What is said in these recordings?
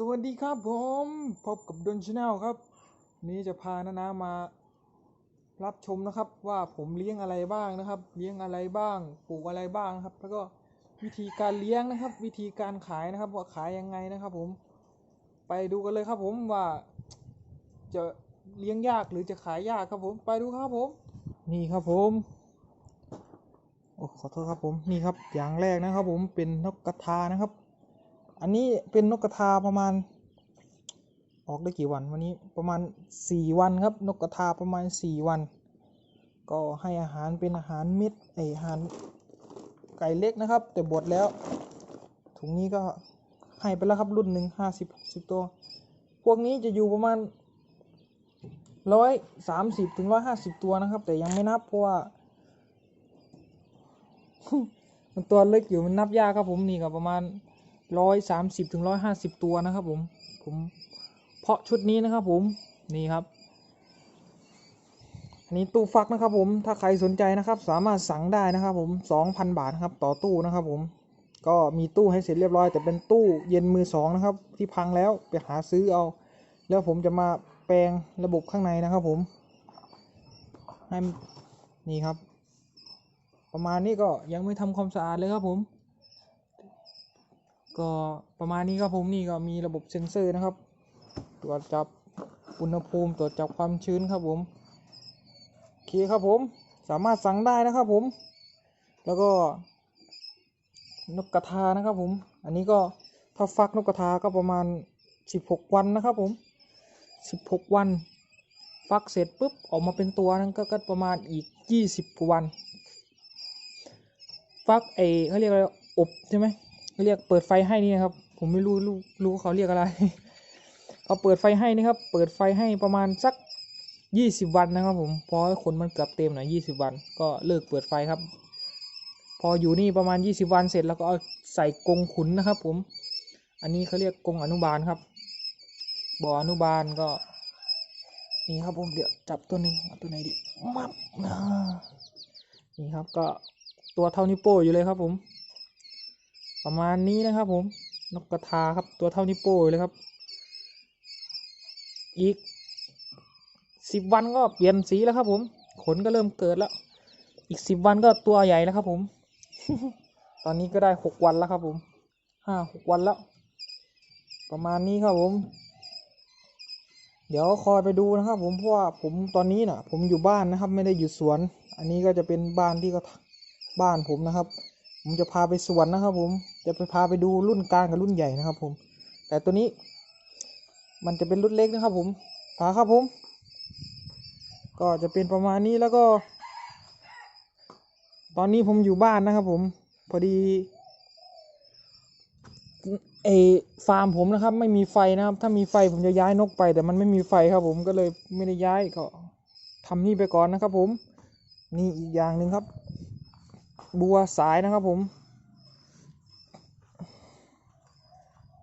สวัสดีครับผมพบกับดนชาแนลครับ นี้จะพานานามารับชมนะครับ ว่าผมเลี้ยงอะไรบ้างนะครับ เลี้ยงอะไรบ้างปลูกอะไรบ้างครับ แล้วก็วิธีการเลี้ยงนะครับ วิธีการขายนะครับ ว่าขายยังไงนะครับ ผม ไปดูกันเลยครับ ผมว่าจะเลี้ยงยากหรือจะขายยากครับผม ไปดูครับผม นี่ครับผมโอ้ขอโทษครับผมนี่ครับอย่างแรกนะครับ ผมเป็นนกกระทานะครับ อันนี้เป็นนกกระทาประมาณ ออกได้กี่วันวันนี้ประมาณสี่วันครับ นกกระทาประมาณสี่วัน ก็ให้อาหารเป็นอาหารเม็ดไออาหารไก่เล็กนะครับ แต่บดแล้ว ถุงนี้ก็ให้ไปแล้วครับรุ่นหนึ่งห้าสิบสิบตัว พวกนี้จะอยู่ประมาณร้อยสามสิบถึงร้อยห้าสิบตัวนะครับ แต่ยังไม่นับเพราะว่ามันตัวเล็กอยู่มันนับยากครับผมนี่ก็ประมาณ ร้อยสามสิบถึงร้อยห้าสิบตัวนะครับผม ผมเพาะชุดนี้นะครับผมนี่ครับ อันนี้ตู้ฟักนะครับผมถ้าใครสนใจนะครับ สามารถสั่งได้นะครับผมสองพันบาทครับต่อตู้นะครับผมก็มีตู้ให้เสร็จเรียบร้อย แต่เป็นตู้เย็นมือสองนะครับ ที่พังแล้วไปหาซื้อเอา แล้วผมจะมาแปลงระบบข้างในนะครับผมให้นนี่ครับ ประมาณนี้ก็ยังไม่ทำความสะอาดเลยครับผม ก็ประมาณนี้ครับผมนี่ก็มีระบบเซ็นเซอร์นะครับ ตรวจจับอุณหภูมิตรวจจับความชื้นครับผมโอเคครับผมสามารถสั่งได้นะครับผม แล้วก็นกกระทานะครับผม อันนี้ก็ถ้าฟักนกกระทาก็ประมาณสิบหกวันนะครับผมสิบหกวัน ฟักเสร็จปุ๊บออกมาเป็นตัวนั้นก็ก็ประมาณอีกยี่สิบกว่าวัน ฟักไอเขาเรียกอะไรอบใช่ไหม เรียกเปิดไฟให้นี่นะครับ ผมไม่รู้รู้รู้เขาเรียกอะไรเขาเปิดไฟให้นะครับ เปิดไฟให้ประมาณสักยี่สิบวันนะครับ ผมพอขนมันเกือบเต็มหน่อยยี่สิบวัน ก็เลิกเปิดไฟครับ พออยู่นี่ประมาณยี่สิบวันเสร็จแล้วก็เอาใส่กรงขุนนะครับ ผม อันนี้เขาเรียกกรงอนุบาลครับบ่ออนุบาลก็นี่ครับผมเดี๋ยวจับตัวนึงเอาตัวไหนดีมับอ่านี่ครับก็ตัวเท่านิ้วโป้อยู่เลยครับผม ประมาณนี้นะครับผมนกกระทาครับตัวเท่านิ้วโป้เลยครับ อีกสิบวันก็เปลี่ยนสีแล้วครับผม ขนก็เริ่มเกิดแล้ว อีกสิบวันก็ตัวใหญ่แล้วครับผม ตอนนี้ก็ได้หกวันแล้วครับผมห้าหกวันแล้ว ประมาณนี้ครับผม เดี๋ยวคอยไปดูนะครับผมเพราะว่าผมตอนนี้น่ะ ผมอยู่บ้านนะครับ ไม่ได้อยู่สวน อันนี้ก็จะเป็นบ้านที่ก็บ้านผมนะครับ ผมจะพาไปสวนนะครับผม จะไปพาไปดูรุ่นกลางกับรุ่นใหญ่นะครับ ผม แต่ตัวนี้มันจะเป็นรุ่นเล็กนะครับ ผมพาครับผม ก็จะเป็นประมาณนี้แล้วก็ ตอนนี้ผมอยู่บ้านนะครับ ผม พอดีเอฟาร์มผมนะครับ ไม่มีไฟนะครับ ถ้ามีไฟผมจะย้ายนกไป แต่มันไม่มีไฟครับ ผมก็เลยไม่ได้ย้ายก็ทำนี่ไปก่อนนะครับ ผม นี่อีกอย่างหนึ่งครับ บัวสายนะครับผม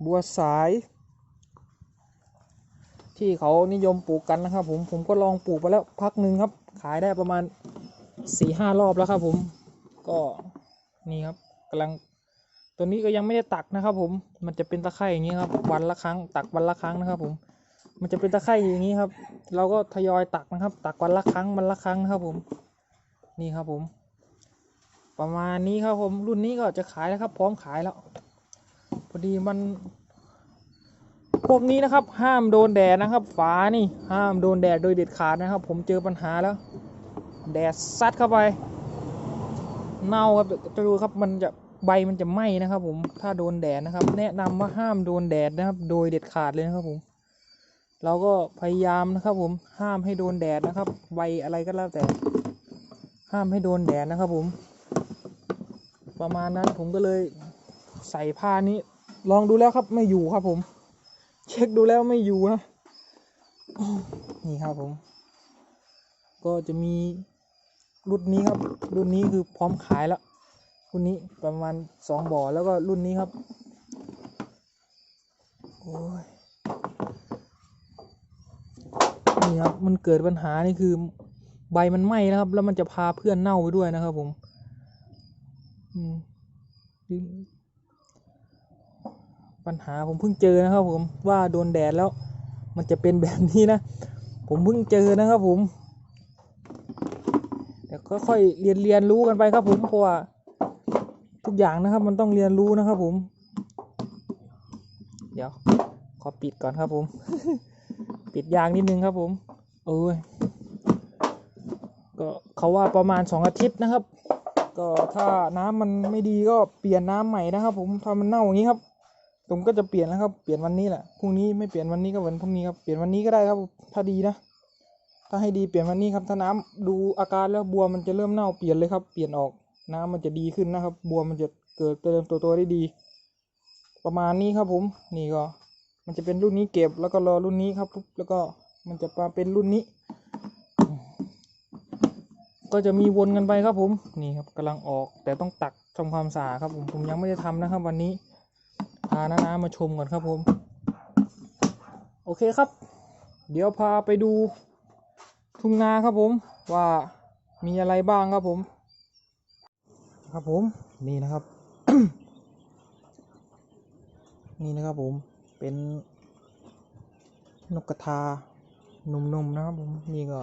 บัวสาย ที่เขานิยมปลูกกันนะครับผมผมก็ลองปลูกไปแล้วพักหนึ่งครับ ขายได้ประมาณสี่ห้ารอบแล้วครับผมก็นี่ครับกำลังตัวนี้ก็ยังไม่ได้ตักนะครับผมมันจะเป็นตะไคร่อย่างนี้ครับ วันละครั้ง ตักวันละครั้งนะครับผมมันจะเป็นตะไคร่อย่างนี้ครับ เราก็ทยอยตักนะครับ ตักวันละครั้งวันละครั้งนะครับผมนี่ครับผม ประมาณนี้ครับผมรุ่นนี้ก็จะขายแล้วครับ พร้อมขายแล้ว พอดีมันพวกนี้นะครับ ห้ามโดนแดดนะครับ ฝานี่ห้ามโดนแดดโดยเด็ดขาดนะครับ ผมเจอปัญหาแล้ว แดดซัดเข้าไป เน่าครับจะดูครับมันจะใบมันจะไหม้นะครับ ผมถ้าโดนแดดนะครับ แนะนำว่าห้ามโดนแดดนะครับ โดยเด็ดขาดเลยนะครับผม เราก็พยายามนะครับ ผมห้ามให้โดนแดดนะครับ ใบอะไรก็แล้วแต่ ห้ามให้โดนแดดนะครับ ผม ประมาณนั้นผมก็เลยใส่ผ้านี้ ลองดูแล้วครับไม่อยู่ครับผม เช็คดูแล้วไม่อยู่นะนี่ครับผม ก็จะมีรุ่นนี้ครับ รุ่นนี้คือพร้อมขายแล้วรุ่นนี้ประมาณสองบ่อแล้วก็รุ่นนี้ครับโอ้ยนี่ครับมันเกิดปัญหานี่คือใบมันไหม้นะครับ แล้วมันจะพาเพื่อนเน่าไปด้วยนะครับผม อืม ปัญหาผมเพิ่งเจอนะครับ ผมว่าโดนแดดแล้ว มันจะเป็นแบบนี้นะ ผมเพิ่งเจอนะครับ ผมเดี๋ยวค่อยๆเรียนเรียนรู้กันไปครับผมเพราะว่าทุกอย่างนะครับ มันต้องเรียนรู้นะครับ ผม เดี๋ยว ขอปิดก่อนครับผม ปิดยางนิดนึงครับ ผมโอ้ยก็เขาว่าประมาณสองอาทิตย์นะครับ ก็ถ้าน้ำมันไม่ดีก็เปลี่ยนน้ำใหม่นะครับ ผมถ้ามันเน่าอย่างนี้ครับ ผมก็จะเปลี่ยนนะครับ เปลี่ยนวันนี้แหละ พรุ่งนี้ไม่เปลี่ยนวันนี้ก็วันพรุ่งนี้ครับ เปลี่ยนวันนี้ก็ได้ครับ ถ้าดีนะ ถ้าให้ดีเปลี่ยนวันนี้ครับ ถ้าน้ำดูอาการแล้วบัวมันจะเริ่มเน่าเปลี่ยนเลยครับ เปลี่ยนออก น้ำมันจะดีขึ้นนะครับ บัวมันจะเกิดเติมตัวตัวได้ดี ประมาณนี้ครับผม นี่ก็ มันจะเป็นรุ่นนี้เก็บ แล้วก็รอรุ่นนี้ครับปุ๊บ แล้วก็มันจะมาเป็นรุ่นนี้ ก็จะมีวนกันไปครับผม นี่ครับกำลังออก แต่ต้องตักทำความสะอาดครับผม ผมยังไม่ได้ทำนะครับ วันนี้ พาน้าๆมาชมก่อนครับผม โอเคครับ เดี๋ยวพาไปดูทุ่งนาครับผมว่ามีอะไรบ้างครับผม ครับผมนี่นะครับ นี่นะครับผมเป็นนกกระทาหนุ่มๆนะครับผมนี่ก็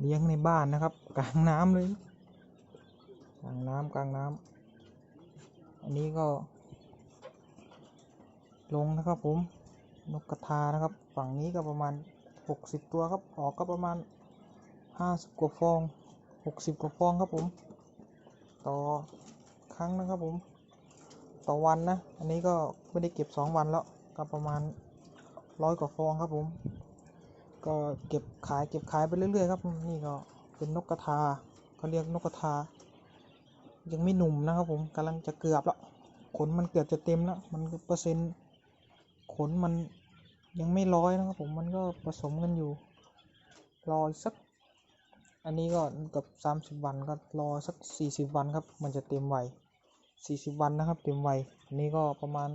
เลี้ยงในบ้านนะครับ กลางน้ำเลย กลางน้ำกลางน้ำอันนี้ก็ ลงนะครับผมนกกระทานะครับ ฝั่งนี้ก็ประมาณหกสิบตัวครับออกก็ประมาณห้าสิบกว่าฟองหกสิบกว่าฟองครับผม ต่อครั้งนะครับผม ต่อวันนะ อันนี้ก็ไม่ได้เก็บสองวันแล้วก็ประมาณร้อยกว่าฟองครับผม ก็เก็บขายเก็บขายไปเรื่อยๆครับนี่ก็เป็นนกกระทาเขาเรียกนกกระทา ยังไม่หนุ่มนะครับผมกำลังจะเกือบแล้วขนมันเกือบจะเต็มแล้วมันเปอร์เซ็นต์ ขนมันยังไม่ร้อยนะครับผมมันก็ผสมกันอยู่รอสัก อันนี้ก็เกับสามสิบวันก็รอสักสี่สิบวันครับ มันจะเต็มไวัยสี่สิบวันนะครับ เต็มไวอันนี้ก็ประมาณ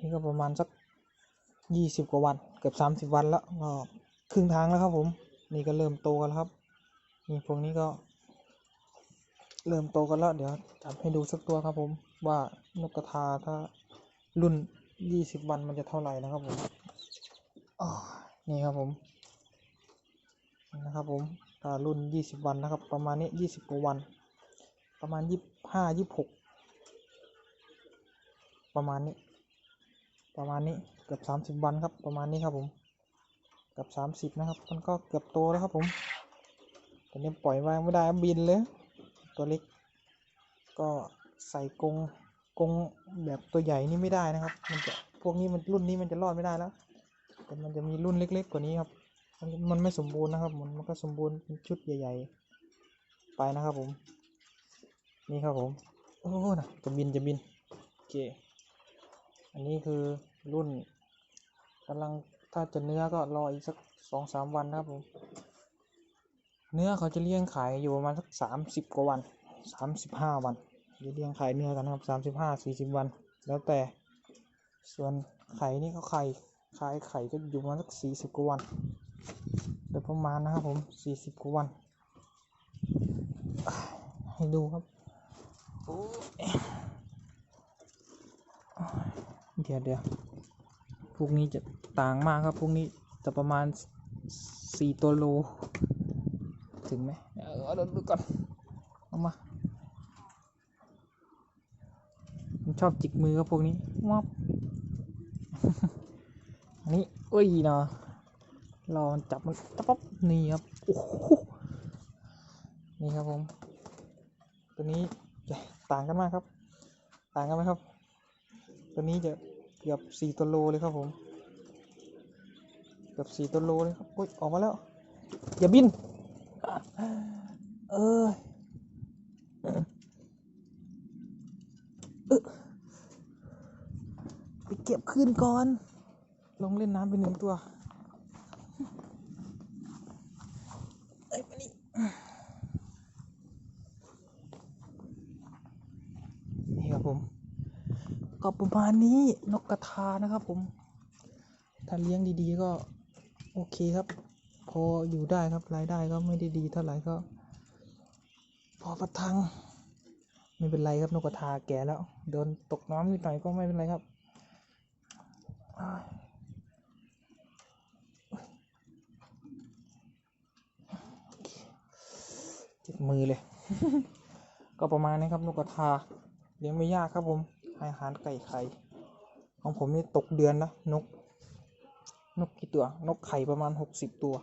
นี่ก็ประมาณสักยี่สิบกว่าวันเกือบสามสิบวันแล้วก็ครึ่งทางแล้วครับผม นี่ก็เริ่มโตกันแล้วครับนี่พวกนี้ก็ เริ่มโตกันแล้วเดี๋ยวจับให้ดูสักตัวครับผม ว่านกกระทาถ้ารุ่นยี่สิบวันมันจะเท่าไหร่นะครับผมอ๋อนี่ครับผมนะครับผมถ้ารุ่นยี่สิบวันนะครับ ประมาณนี้ยี่สิบกว่าวัน ประมาณยี่ห้ายี่หกประมาณนี้ ประมาณนี้เกือบสามสิบวันครับประมาณนี้ครับผมเกือบสามสิบนะครับ มันก็เกือบโตแล้วครับผมแต่นี้ปล่อยไว้ไม่ได้บินเลย ตัวเล็กก็ ใส่กงกงแบบตัวใหญ่นี่ไม่ได้นะครับ มันจะพวกนี้มันรุ่นนี้มันจะรอดไม่ได้แล้ว แต่มันจะมีรุ่นเล็ก ๆ กว่านี้ครับ มันมันไม่สมบูรณ์นะครับ มันมันก็สมบูรณ์เป็นชุดใหญ่ ๆ ไปนะครับผม นี่ครับผม โอ้นะจะบินจะบินโอเค อันนี้คือรุ่นกำลังถ้าจะเนื้อก็รออีกสักสองสามวันนะครับผม เนื้อเขาจะเลี้ยงขายอยู่ประมาณสักสามสิบกว่าวันสามสิบห้าวัน จะเลี้ยงไขายเนื้อกันครับสามสิบห้าสี่สิบวัน แล้วแต่ ส่วนไข่นี่เขาไข่ขายไข่ก็อยู่ประมาณสักสี่สิบกว่าวันโดยประมาณนะครับผมสี่สิบกว่าวัน ให้ดูครับโอ้ยเดี๋ยวเดี๋ยวพวกนี้จะต่างมากครับพวกนี้จะประมาณสี่ตัวโล ถึงไหมเออเอาดูก่อนเอามา มัน ชอบจิกมือครับพวกนี้มับอันนี้เอ้ยเนาะรอจับมันปั๊บป๊บนี่ครับโอ้โหนี่ครับผมตัวนี้จะต่างกันมากครับ ต่างกันไหมครับ ตัวนี้จะเกือบสี่ตัวโลเลยครับผมเกือบสี่ตัวโลเลยครับโอ้ยออกมาแล้ว อย่าบิน เออเออ ไปเก็บขึ้นก่อน ลงเล่นน้ำไปหนึ่งตัวเอ้นี่นี่ครับผม ก็ประมาณนี้นกกระทานะครับผม ถ้าเลี้ยงดีๆก็โอเคครับ พออยู่ได้ครับรายได้ก็ไม่ได้ดีเท่าไหร่ก็ พอประทัง ไม่เป็นไรครับนกกระทาแก่แล้วโดนตกน้ำนิดหน่อยก็ไม่เป็นไรครับเจ็บมือเลย ก็ประมาณนี้ครับนกกระทาเลี้ยงไม่ยากครับผมให้อาหารไก่ไข่ของผมนี่ตกเดือนนะนก นกกี่ตัวนกไข่ประมาณหกสิบตัว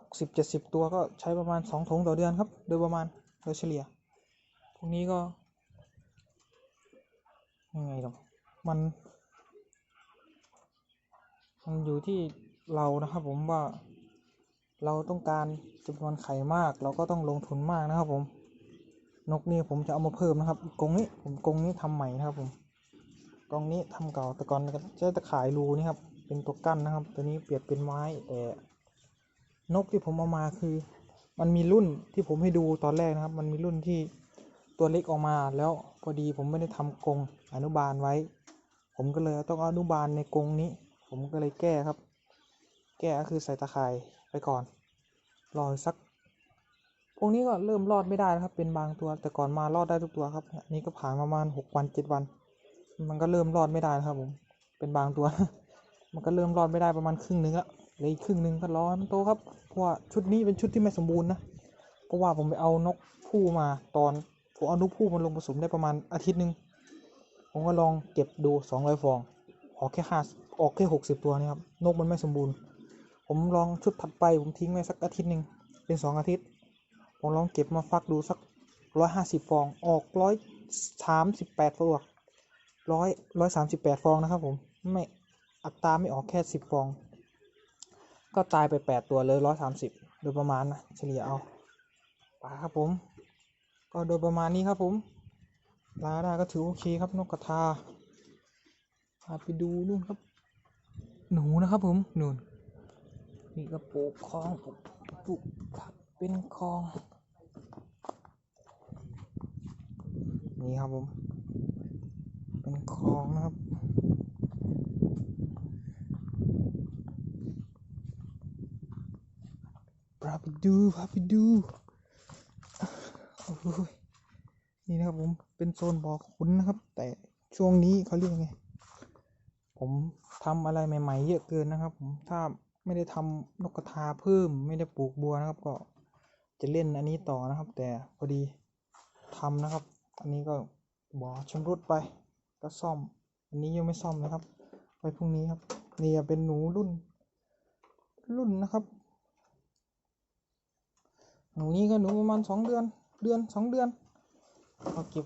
หกสิบเจ็ดสิบตัวก็ใช้ประมาณสองถุงต่อเดือนครับ โดยประมาณโดยเฉลี่ย พวกนี้ก็ยังไงล่ะมันมันอยู่ที่เรานะครับผมว่าเราต้องการจำนวนไข่มาก เราก็ต้องลงทุนมากนะครับ ผม นกนี่ผมจะเอามาเพิ่มนะครับกรงนี้ผมกรงนี้ทำใหม่นะครับ ผมกรงนี้ทำเก่าแต่ก่อนก็ใช้ตะข่ายรูนี่ครับเป็นตัวกั้นนะครับ ตัวนี้เปลี่ยนเป็นไม้แต่นกที่ผมเอามาคือ มันมีรุ่นที่ผมให้ดูตอนแรกนะครับ มันมีรุ่นที่ ตัวเล็กออกมาแล้วพอดีผมไม่ได้ทำกรงอนุบาลไว้ ผมก็เลยต้องเอาอนุบาลในกรงนี้ ผมก็เลยแก้ครับ แก้ก็คือใส่ตะข่ายไปก่อนรอสักพวกนี้ก็เริ่มรอดไม่ได้ครับ เป็นบางตัวแต่ก่อนมารอดได้ทุกตัวครับอันนี้ก็ผ่านประมาณหกวันเจ็ดวัน มันก็เริ่มรอดไม่ได้ครับผมเป็นบางตัว มันก็เริ่มรอดไม่ได้ประมาณครึ่งนึงละเลยครึ่งนึงก็รอมันโตครับเพราะว่าชุดนี้เป็นชุดที่ไม่สมบูรณ์นะเพราะว่าผมไปเอานกผู้มาตอน ผมเอานกผู้มันลงผสมได้ประมาณอาทิตย์หนึ่งผมก็ลองเก็บดูสองร้อยฟอง ออกแค่ห้าออกแค่หกสิบตัวนี่ครับ นกมันไม่สมบูรณ์ ผมลองชุดถัดไปผมทิ้งไว้สักอาทิตย์หนึ่งเป็นสองอาทิตย์ ผมลองเก็บมาฟักดูสักร้อยห้าสิบฟอง ออกร้อยสามสิบแปดตัวร้อยร้อยสามสิบแปดฟองนะครับผม ไม่อัตราไม่ออกแค่สิบฟอง ก็ตายไปแปดตัวเลยร้อยสามสิบโดยประมาณนะเฉลี่ยเอาไปครับผม ก็โดยประมาณนี้ครับผมราได้ก็ถือโอเคครับนกกระทาพาไปดูนู่นครับ หนูนะครับผมนู่นนี่ก็ปลูกคลองปลูกปลูกผักเป็นคลอง นี่ครับผม เป็นคลองนะครับพาไปดูพาไปดู นี่นะครับผมเป็นโซนบ่อขุนนะครับ แต่ช่วงนี้เขาเรียกไง ผมทำอะไรใหม่ ๆ เยอะเกินนะครับ ผมถ้าไม่ได้ทำนกกระทาเพิ่มไม่ได้ปลูกบัวนะครับ ก็จะเล่นอันนี้ต่อนะครับ แต่พอดีทำนะครับ อันนี้ก็บ่อชำรุดไปก็ซ่อม อันนี้ยังไม่ซ่อมนะครับไว้พรุ่งนี้ครับ นี่เป็นหนูรุ่น รุ่นนะครับ หนูนี่ก็หนูประมาณสองเดือน เดือนสองเดือนเขาเก็บ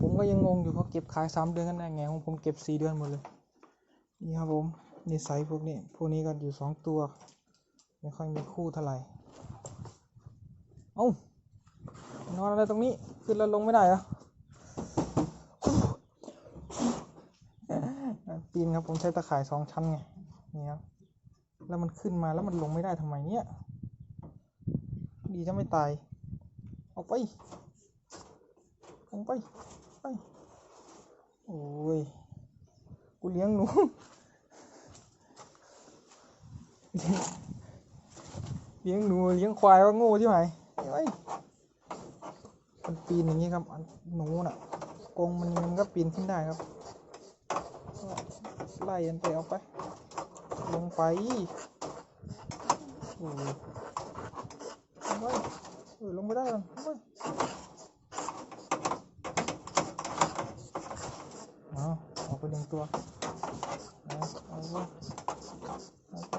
ผมก็ยังงงอยู่เขาเก็บขายสามเดือนกันได้ไงของผมเก็บสี่เดือนหมดเลย นี่ครับผมนี่ไซส์พวกนี้ พวกนี้ก็อยู่สองตัว ไม่ค่อยมีคู่เท่าไหร่ เอ้านอนอะไรตรงนี้ ขึ้นแล้วลงไม่ได้เหรอปีนครับผมใช้ตะข่ายสองชั้นไง นี่ครับ แล้วมันขึ้นมาแล้วมันลงไม่ได้ทำไมเนี่ย ดีจะไม่ตาย ออกไป ออกไป ไป โอ้ย กูเลี้ยงหนูเลี้ยงหนูเลี้ยงควายว่าโง่ใช่ไหมเฮ้ยมันปีนอย่างนี้ครับหนูน่ะกงมันมันก็ปีนขึ้นได้ครับ ไล่มันไปเอาไป ลงไปโอ้ยลงไป เออลงไปได้ก่อนลงไปเอาออกไปหนึ่งตัวเอาไปเอาไป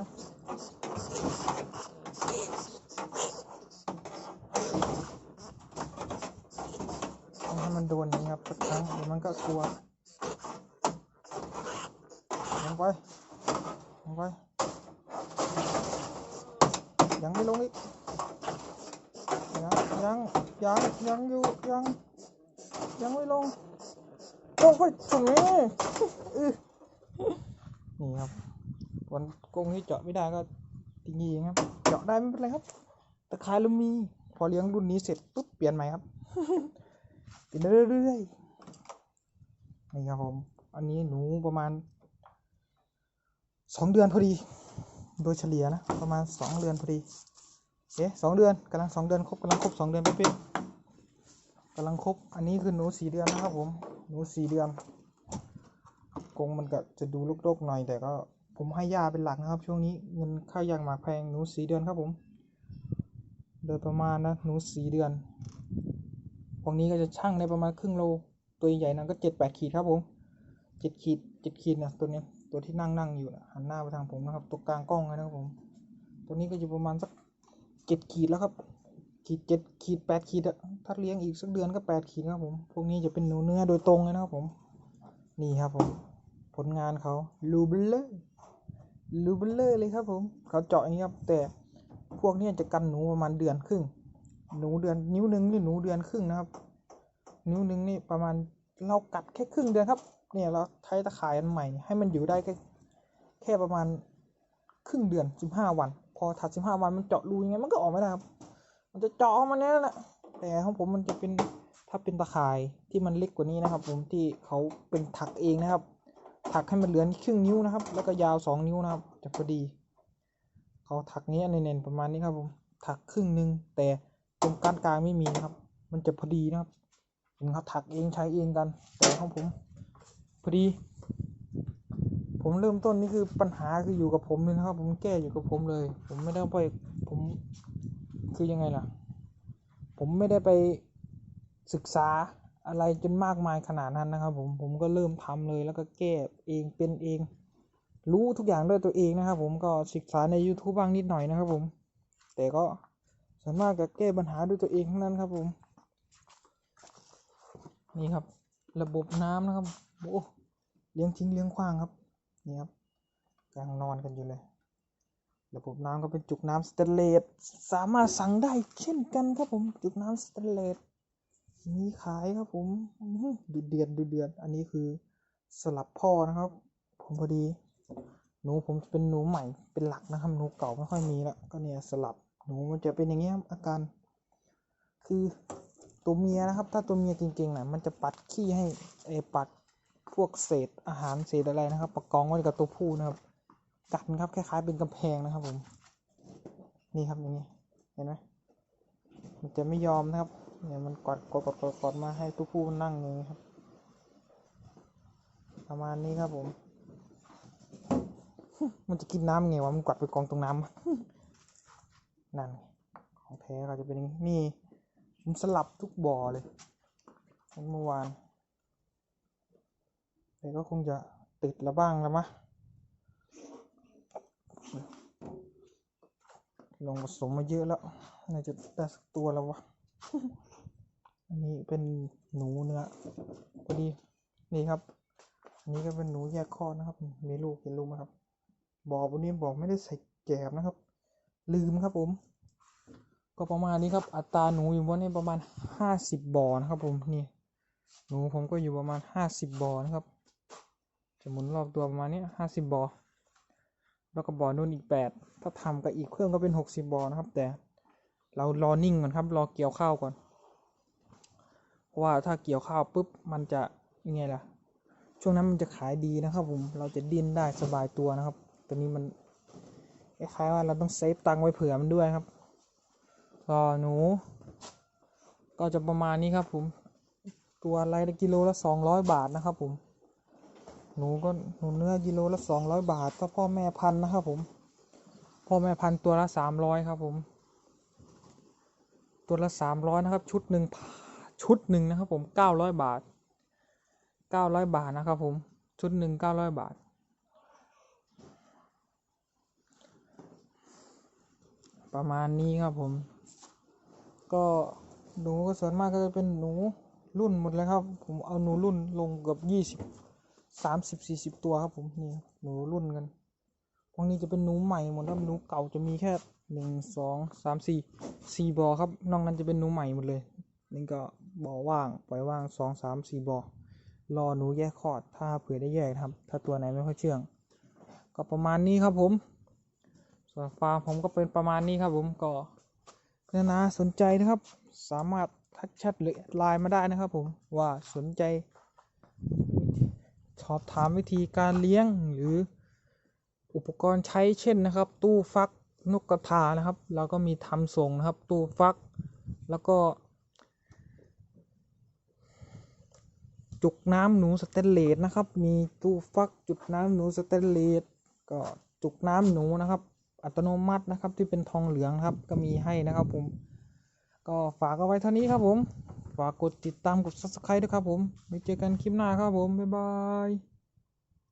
ต้องให้มันโดนอย่างนี้ครับสักครั้งเดี๋ยวมันก็กลัวลงไปลงไป ยังไม่ลงอีก ยังยังยังยังอยู่ยังยังไม่ลงลงไปตรงนี้อื้อนี่ครับวัน กงที่เจาะไม่ได้ก็ตีงีครับ เจาะได้ไม่เป็นไรครับ ตะข่ายเรามี พอเลี้ยงรุ่นนี้เสร็จปุ๊บเปลี่ยนใหม่ครับเปลี่ยนเรื่อยๆนี่ครับผม อันนี้หนูประมาณสองเดือนพอดี โดยเฉลี่ยนะ ประมาณสองเดือนพอดีเอ๊ะสองเดือนกำลังสองเดือนครบกำลังครบสองเดือนเป๊ะๆกำลังครบ อันนี้คือหนูสี่เดือนนะครับผม หนูสี่เดือนกงมันก็จะดูรกๆหน่อยแต่ก็ ผมให้ยาเป็นหลักนะครับ ช่วงนี้เงินค่ายางหมากแพงหนูสีเดือนครับผมโดยประมาณนะหนูสีเดือนพวกนี้ก็จะชั่งได้ประมาณครึ่งโล ตัวใหญ่นั้นก็เจ็ดแปดขีดครับผมเจ็ดขีดเจ็ดขีดนะตัวนี้ตัวที่นั่งนั่งอยู่นะหันหน้าไปทางผมนะครับ ตัวกลางกล้องนะครับผม ตัวนี้ก็อยู่ประมาณสักเจ็ดขีดแล้วครับ ขีดเจ็ดขีดแปดขีดอะถ้าเลี้ยงอีกสักเดือนก็แปดขีดครับผม พวกนี้จะเป็นหนูเนื้อโดยตรงเลยนะครับผม นี่ครับผม ผลงานเขาลูเบลเลอร์ ลูเบลเลอร์เลยครับผมเขาเจาะอย่างนี้ครับแต่พวกนี้จะกันหนูประมาณเดือนครึ่ง หนูเดือนนิ้วหนึ่งนี่หนูเดือนครึ่งนะครับ นิ้วหนึ่งนี่ประมาณเรากัดแค่ครึ่งเดือนครับ เนี่ยเราใช้ตะข่ายอันใหม่ ให้มันอยู่ได้แค่แค่ประมาณครึ่งเดือนสิบห้าวัน พอถัดสิบห้าวันมันเจาะรูยังไงมันก็ออกไม่ได้ครับ มันจะเจาะเข้ามาเนี่แหละแต่ของผมมันจะเป็นถ้าเป็นตะข่ายที่มันเล็กกว่านี้นะครับ ผมที่เขาเป็นถักเองนะครับ ถักให้มันเหลือครึ่งนิ้วนะครับ แล้วก็ยาวสองนิ้วนะครับจะพอดีเขาถักนี้เน้นๆประมาณนี้ครับผมถักครึ่งหนึ่งแต่ตรงก้านกลางไม่มีนะครับ มันจะพอดีนะครับเห็นเขาถักเองใช้เองกัน แต่ของผมพอดี ผมเริ่มต้นนี่คือปัญหาคืออยู่กับผมเลยนะครับ ผมแก้อยู่กับผมเลย ผมไม่ได้ไปผมคือยังไงล่ะ ผมไม่ได้ไปศึกษา อะไรจนมากมายขนาดนั้นนะครับ ผมผมก็เริ่มทำเลยแล้วก็แก้เองเป็นเอง รู้ทุกอย่างด้วยตัวเองนะครับ ผมก็ศึกษาใน YouTube บ้างนิดหน่อยนะครับ ผม แต่ก็ส่วนมากก็แก้ปัญหาด้วยตัวเองทั้งนั้นครับ ผม นี่ครับ ระบบน้ำนะครับโอ้เลี้ยงทิ้งเลี้ยงขว้างครับนี่ครับกำลังนอนกันอยู่เลยระบบน้ำก็เป็นจุกน้ำสเตนเลสสามารถสั่งได้เช่นกันครับผมจุกน้ำสเตนเลส มีขายครับผมอื้อหือดูเดือดดูเดือดอันนี้คือสลับพ่อนะครับ ผมพอดี หนูผมเป็นหนูใหม่เป็นหลักนะครับ หนูเก่าไม่ค่อยมีล้วก็เนี่ยสลับหนูมันจะเป็นอย่างเงี้ยอาการ คือตัวเมียนะครับ ถ้าตัวเมียจริงๆนะมันจะปัดขี้ให้เอปัดพวกเศษอาหารเศษอะไรนะครับ ประกองไว้กับตัวผู้นะครับกัดครับคล้ายๆเป็นกำแพงนะครับผม นี่ครับอย่างนี้เห็นไหมมันจะไม่ยอมนะครับ เนี่ยมันกอดกอดกอดกดกดมาให้ตัวผู้นั่งอย่างนี้ครับ ประมาณนี้ครับผม มันจะกินน้ำไงวะมันกวาดไปกองตรงน้ำนั่นของแท้ก็จะเป็นอย่างนี้นี่ผมสลับทุกบ่อเลยเมื่อวานแต่ก็คงจะติดแล้วบ้างแล้วมะลงผสมมาเยอะแล้ว น่าจะได้สักตัวแล้ววะ อันนี้เป็นหนูเนื้อพอดีนี่ครับ อันนี้ก็เป็นหนูแยกคลอนะครับ มีลูกเห็นลูกไหมครับ บอกวันนี้บอกไม่ได้ใส่แกบนะครับ ลืมครับผม ก็ประมาณนี้ครับ อัตราหนูอยู่บนนี้ประมาณห้าสิบบ่อนะครับ ผมนี่ หนูผมก็อยู่ประมาณห้าสิบบ่อนะครับ จะหมุนรอบตัวประมาณนี้ห้าสิบบ่อแล้วก็บ่อนู่นอีกแปดถ้าทำกับอีกเครื่องก็เป็นหกสิบบ่อนะครับ แต่เรารอนิ่งก่อนครับ รอเกี่ยวข้าวก่อน ราะว่าถ้าเกี่ยวข้าวปุ๊บมันจะยังไงล่ะ ช่วงนั้นมันจะขายดีนะครับผมเราจะดิ้นได้สบายตัวนะครับตัวนี้มันคล้ายๆว่าเราต้องเซฟตังค์ไว้เผื่อมันด้วยครับก็หนู ก็จะประมาณนี้ครับผม ตัวอะไรละกิโลละสองร้อยบาทนะครับผม หนูก็หนูเนื้อกิโลละสองร้อยบาทถ้าพ่อแม่พันนะครับผม พ่อแม่พันตัวละสามร้อยครับผม ตัวละสามร้อยนะครับ ชุดหนึ่ง ชุดหนึ่งนะครับผมเก้าร้อยบาทเก้าร้อยบาทนะครับผมชุดหนึ่งเก้าร้อยบาท ประมาณนี้ครับผม ก็หนูก็ส่วนมากก็จะเป็นหนูรุ่นหมดเลยครับ ผมเอาหนูรุ่นลงเกือบยี่สิบสามสิบสี่สิบตัวครับผมนี่หนูรุ่นกันพวกนี้จะเป็นหนูใหม่หมดครับหนูเก่าจะมีแค่หนึ่งสองสามสี่สี่บอครับนอกนั้นจะเป็นหนูใหม่หมดเลยนี่ก็ บ่อว่าง ปล่อยว่างสองสามสี่บ่อรอหนูแยกคอดถ้าเผื่อได้แยกครับ ถ้าตัวไหนไม่ค่อยเชื่อง ก็ประมาณนี้ครับผม ส่วนฟาร์มผมก็เป็นประมาณนี้ครับผมก็ถ้านาสนใจนะครับ สามารถทักแชทหรือไลน์มาได้นะครับผมว่าสนใจสอบถามวิธีการเลี้ยงหรืออุปกรณ์ใช้เช่นนะครับ ตู้ฟักนกกระทานะครับ เราก็มีทำส่งนะครับ ตู้ฟัก แล้วก็ จุกน้ำหนูสเตนเลสนะครับ มีตู้ฟักจุดน้ำหนูสเตนเลสก็จุกน้ำหนูนะครับ อัตโนมัตินะครับที่เป็นทองเหลืองครับก็มีให้นะครับผม ก็ฝากเอาไว้เท่านี้ครับผม ฝากกดติดตามกด subscribe ด้วยครับผมไว้เจอกันคลิปหน้าครับผมบ๊ายบาย